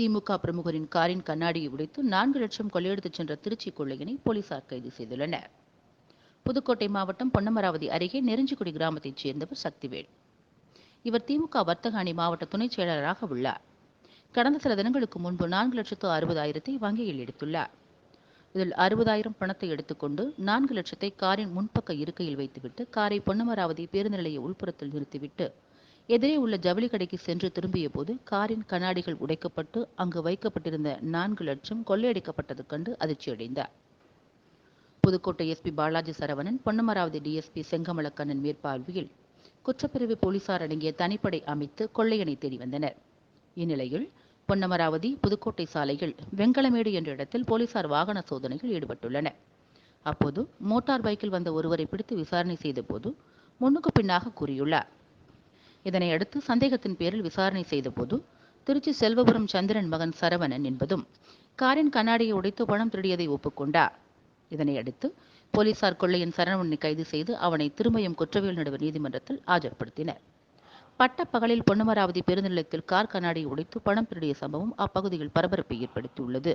திமுக பிரமுகரின் காரின் கண்ணாடியை உடைத்து நான்கு லட்சம் கொள்ளையடித்துச் சென்ற திருச்சி கொள்ளையனை போலீசார் கைது செய்துள்ளனர். புதுக்கோட்டை மாவட்டம் பொன்னமராவதி அருகே நெருஞ்சிக்குடி கிராமத்தைச் சேர்ந்தவர் சக்திவேல். இவர் திமுக வர்த்தக அணி மாவட்ட துணைச் செயலாளராக உள்ளார். கடந்த சில தினங்களுக்கு முன்பு நான்கு லட்சத்து அறுபதாயிரத்தை வங்கியில் எடுத்துள்ளார். இதில் அறுபதாயிரம் பணத்தை எடுத்துக்கொண்டு நான்கு லட்சத்தை காரின் முன்பக்க இருக்கையில் வைத்துவிட்டு காரை பொன்னமராவதி பேருந்து நிலைய உள்புறத்தில் நிறுத்திவிட்டு எதிரே உள்ள ஜவுளி கடைக்கு சென்று திரும்பிய போது காரின் கண்ணாடிகள் உடைக்கப்பட்டு அங்கு வைக்கப்பட்டிருந்த நான்கு லட்சம் கொள்ளையடிக்கப்பட்டது கண்டு அதிர்ச்சியடைந்தார். புதுக்கோட்டை எஸ்பி பாலாஜி சரவணன் பொன்னமராவதி டிஎஸ்பி செங்கமலக்கண்ணன் மேற்பார்வையில் குற்றப்பிரிவு போலீசார் அடங்கிய தனிப்படை அமைத்து கொள்ளையனை தேடி வந்தனர். இந்நிலையில் பொன்னமராவதி புதுக்கோட்டை சாலையில் வெங்கலமேடு என்ற இடத்தில் போலீசார் வாகன சோதனையில் ஈடுபட்டுள்ளனர். அப்போது மோட்டார் பைக்கில் வந்த ஒருவரை பிடித்து விசாரணை செய்தபோது முன்னுக்கு பின்னாக கூறியுள்ளார். இதனையடுத்து சந்தேகத்தின் பேரில் விசாரணை செய்தபோது திருச்சி செல்வபுரம் சந்திரன் மகன் சரவணன் என்பதும் காரின் கண்ணாடியை உடைத்து பணம் திருடியதை ஒப்புக்கொண்டார். இதனையடுத்து போலீசார் கொள்ளையின் சரவணனை கைது செய்து அவனை திருமயம் குற்றவியல் நடுவர் நீதிமன்றத்தில் ஆஜர்படுத்தினர். பட்டப்பகலில் பொன்னமராவதி பேருந்து நிலையத்தில் கார் கண்ணாடியை உடைத்து பணம் திருடிய சம்பவம் அப்பகுதியில் பரபரப்பை ஏற்படுத்தியுள்ளது.